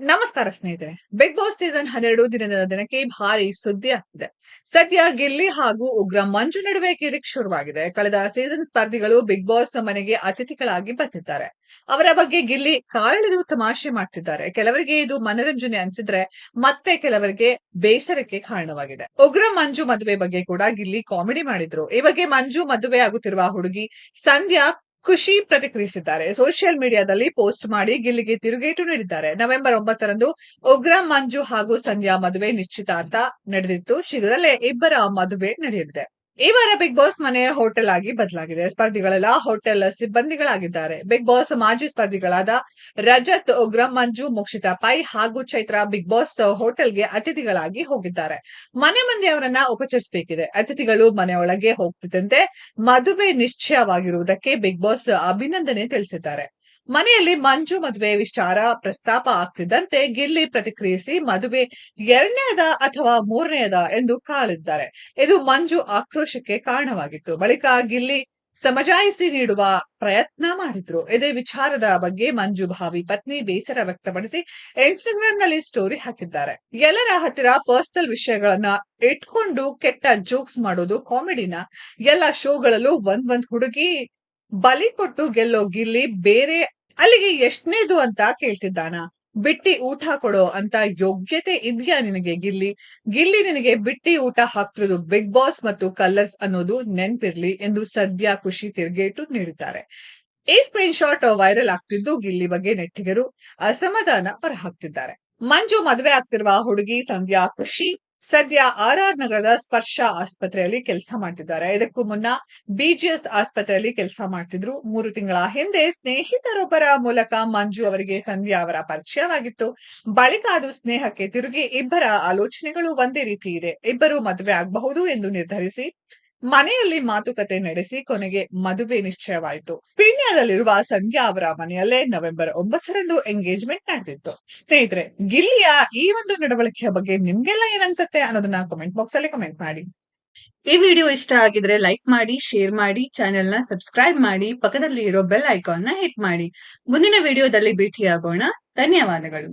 ನಮಸ್ಕಾರ ಸ್ನೇಹಿತರೆ big boss season ಹನ್ನೆರಡು ದಿನದ ದಿನಕ್ಕೆ ಭಾರಿ ಸುದ್ದಿ ಆಗ್ತಿದೆ. ಸದ್ಯ ಗಿಲ್ಲಿ ಹಾಗೂ ಉಗ್ರ ಮಂಜು ನಡುವೆ ಕಿರಿಕ್ ಶುರುವಾಗಿದೆ. ಕಳೆದ ಸೀಸನ್ ಸ್ಪರ್ಧಿಗಳು ಬಿಗ್ ಬಾಸ್ ಮನೆಗೆ ಅತಿಥಿಗಳಾಗಿ ಬಂದಿದ್ದಾರೆ. ಅವರ ಬಗ್ಗೆ ಗಿಲ್ಲಿ ಕಾಲೆಳೆದು ತಮಾಷೆ ಮಾಡ್ತಿದ್ದಾರೆ. ಕೆಲವರಿಗೆ ಇದು ಮನರಂಜನೆ ಅನ್ಸಿದ್ರೆ ಮತ್ತೆ ಕೆಲವರಿಗೆ ಬೇಸರಕ್ಕೆ ಕಾರಣವಾಗಿದೆ. ಉಗ್ರ ಮಂಜು ಮದುವೆ ಬಗ್ಗೆ ಕೂಡ ಗಿಲ್ಲಿ ಕಾಮಿಡಿ ಮಾಡಿದ್ರು. ಈ ಬಗ್ಗೆ ಮಂಜು ಮದುವೆ ಆಗುತ್ತಿರುವ ಹುಡುಗಿ ಸಂಧ್ಯಾ ಖುಷಿ ಪ್ರತಿಕ್ರಿಯಿಸಿದ್ದಾರೆ. ಸೋಷಿಯಲ್ ಮೀಡಿಯಾದಲ್ಲಿ ಪೋಸ್ಟ್ ಮಾಡಿ ಗಿಲ್ಲಿಗೆ ತಿರುಗೇಟು ನೀಡಿದ್ದಾರೆ. ನವೆಂಬರ್ ಒಂಬತ್ತರಂದು ಉಗ್ರ ಮಂಜು ಹಾಗೂ ಸಂಧ್ಯಾ ಮದುವೆ ನಿಶ್ಚಿತಾರ್ಥ ನಡೆದಿತ್ತು. ಶೀಘ್ರದಲ್ಲೇ ಇಬ್ಬರ ಮದುವೆ ನಡೆಯಲಿದೆ. ಈ ವಾರ ಬಿಗ್ ಬಾಸ್ ಮನೆಯ ಹೋಟೆಲ್ ಆಗಿ ಬದಲಾಗಿದೆ. ಸ್ಪರ್ಧಿಗಳೆಲ್ಲ ಹೋಟೆಲ್ ಸಿಬ್ಬಂದಿಗಳಾಗಿದ್ದಾರೆ. ಬಿಗ್ ಬಾಸ್ ಮಾಜಿ ಸ್ಪರ್ಧಿಗಳಾದ ರಜತ್, ಉಗ್ರ, ಮಂಜು, ಮುಕ್ಷಿತಾ, ಪೈ ಹಾಗೂ ಚೈತ್ರ ಬಿಗ್ ಬಾಸ್ ಹೋಟೆಲ್ಗೆ ಅತಿಥಿಗಳಾಗಿ ಹೋಗಿದ್ದಾರೆ. ಮನೆ ಮಂದಿ ಅವರನ್ನ ಉಪಚರಿಸಬೇಕಿದೆ. ಅತಿಥಿಗಳು ಮನೆಯೊಳಗೆ ಹೋಗ್ತಿದ್ದಂತೆ ಮದುವೆ ನಿಶ್ಚಯವಾಗಿರುವುದಕ್ಕೆ ಬಿಗ್ ಬಾಸ್ ಅಭಿನಂದನೆ ತಿಳಿಸಿದ್ದಾರೆ. ಮನೆಯಲ್ಲಿ ಮಂಜು ಮದುವೆ ವಿಚಾರ ಪ್ರಸ್ತಾಪ ಆಗ್ತಿದ್ದಂತೆ ಗಿಲ್ಲಿ ಪ್ರತಿಕ್ರಿಯಿಸಿ ಮದುವೆ ಎರಡನೇದ ಅಥವಾ ಮೂರನೆಯದ ಎಂದು ಕಾಳಿದ್ದಾರೆ ಇದು ಮಂಜು ಆಕ್ರೋಶಕ್ಕೆ ಕಾರಣವಾಗಿತ್ತು. ಬಳಿಕ ಗಿಲ್ಲಿ ಸಮಜಾಯಿಸಿ ನೀಡುವ ಪ್ರಯತ್ನ ಮಾಡಿದ್ರು. ಇದೇ ವಿಚಾರದ ಬಗ್ಗೆ ಮಂಜು ಭಾವಿ ಪತ್ನಿ ಬೇಸರ ವ್ಯಕ್ತಪಡಿಸಿ ಇನ್ಸ್ಟಾಗ್ರಾಮ್ನಲ್ಲಿ ಸ್ಟೋರಿ ಹಾಕಿದ್ದಾರೆ. ಎಲ್ಲರ ಹತ್ತಿರ ಪರ್ಸನಲ್ ವಿಷಯಗಳನ್ನ ಇಟ್ಕೊಂಡು ಕೆಟ್ಟ ಜೋಕ್ಸ್ ಮಾಡೋದು ಕಾಮಿಡಿನ ಎಲ್ಲ ಶೋಗಳಲ್ಲೂ ಒಂದ್ ಒಂದ್ ಹುಡುಗಿ ಬಲಿ ಕೊಟ್ಟು ಗೆಲ್ಲೋ ಗಿಲ್ಲಿ ಬೇರೆ ಅಲ್ಲಿಗೆ ಎಷ್ಟನೇದು ಅಂತ ಕೇಳ್ತಿದ್ದಾನ? ಬಿಟ್ಟಿ ಊಟ ಕೊಡೋ ಅಂತ ಯೋಗ್ಯತೆ ಇದೆಯಾ ನಿನಗೆ ಗಿಲ್ಲಿ? ಗಿಲ್ಲಿ ನಿನಗೆ ಬಿಟ್ಟಿ ಊಟ ಹಾಕ್ತಿರೋದು ಬಿಗ್ ಬಾಸ್ ಮತ್ತು ಕಲರ್ಸ್ ಅನ್ನೋದು ನೆನ್ಪಿರ್ಲಿ ಎಂದು ಸದ್ಯ ಖುಷಿ ತಿರುಗೇಟು ನೀಡಿದ್ದಾರೆ. ಈ ಸ್ಕ್ರೀನ್ ಶಾಟ್ ವೈರಲ್ ಆಗ್ತಿದ್ದು ಗಿಲ್ಲಿ ಬಗ್ಗೆ ನೆಟ್ಟಿಗರು ಅಸಮಾಧಾನ ಹೊರಹಾಕ್ತಿದ್ದಾರೆ. ಮಂಜು ಮದುವೆ ಆಗ್ತಿರುವ ಹುಡುಗಿ ಸಂಧ್ಯಾ ಖುಷಿ ಸದ್ಯ ಆರ್ ಆರ್ ನಗರದ ಸ್ಪರ್ಶ ಆಸ್ಪತ್ರೆಯಲ್ಲಿ ಕೆಲಸ ಮಾಡ್ತಿದ್ದಾರೆ. ಇದಕ್ಕೂ ಮುನ್ನ ಬಿಜಿಎಸ್ ಆಸ್ಪತ್ರೆಯಲ್ಲಿ ಕೆಲಸ ಮಾಡ್ತಿದ್ರು. ಮೂರು ತಿಂಗಳ ಹಿಂದೆ ಸ್ನೇಹಿತರೊಬ್ಬರ ಮೂಲಕ ಮಂಜು ಅವರಿಗೆ ಸಂಧ್ಯಾ ಅವರ ಪರಿಚಯವಾಗಿತ್ತು. ಬಳಿಕ ಅದು ಸ್ನೇಹಕ್ಕೆ ತಿರುಗಿ ಇಬ್ಬರ ಆಲೋಚನೆಗಳು ಒಂದೇ ರೀತಿ ಇದೆ. ಇಬ್ಬರು ಮದುವೆ ಆಗಬಹುದು ಎಂದು ನಿರ್ಧರಿಸಿ ಮನೆಯಲ್ಲಿ ಮಾತುಕತೆ ನಡೆಸಿ ಕೊನೆಗೆ ಮದುವೆ ನಿಶ್ಚಯವಾಯಿತು. ಪೀಣ್ಯದಲ್ಲಿರುವ ಸಂಧ್ಯಾ ಅವರ ಮನೆಯಲ್ಲೇ ನವೆಂಬರ್ ಒಂಬತ್ತರಂದು ಎಂಗೇಜ್ಮೆಂಟ್ ನಡೆದಿತ್ತು. ಸ್ನೇಹಿತರೆ, ಗಿಲ್ಲಿಯ ಈ ಒಂದು ನಡವಳಿಕೆಯ ಬಗ್ಗೆ ನಿಮ್ಗೆಲ್ಲ ಏನನ್ಸುತ್ತೆ ಅನ್ನೋದನ್ನ ಕಮೆಂಟ್ ಬಾಕ್ಸ್ ಅಲ್ಲಿ ಕಮೆಂಟ್ ಮಾಡಿ. ಈ ವಿಡಿಯೋ ಇಷ್ಟ ಆಗಿದ್ರೆ ಲೈಕ್ ಮಾಡಿ ಶೇರ್ ಮಾಡಿ ಚಾನೆಲ್ನ ಸಬ್ಸ್ಕ್ರೈಬ್ ಮಾಡಿ ಪಕ್ಕದಲ್ಲಿ ಇರೋ ಬೆಲ್ ಐಕಾನ್ನ ಹಿಟ್ ಮಾಡಿ. ಮುಂದಿನ ವಿಡಿಯೋದಲ್ಲಿ ಭೇಟಿಯಾಗೋಣ. ಧನ್ಯವಾದಗಳು.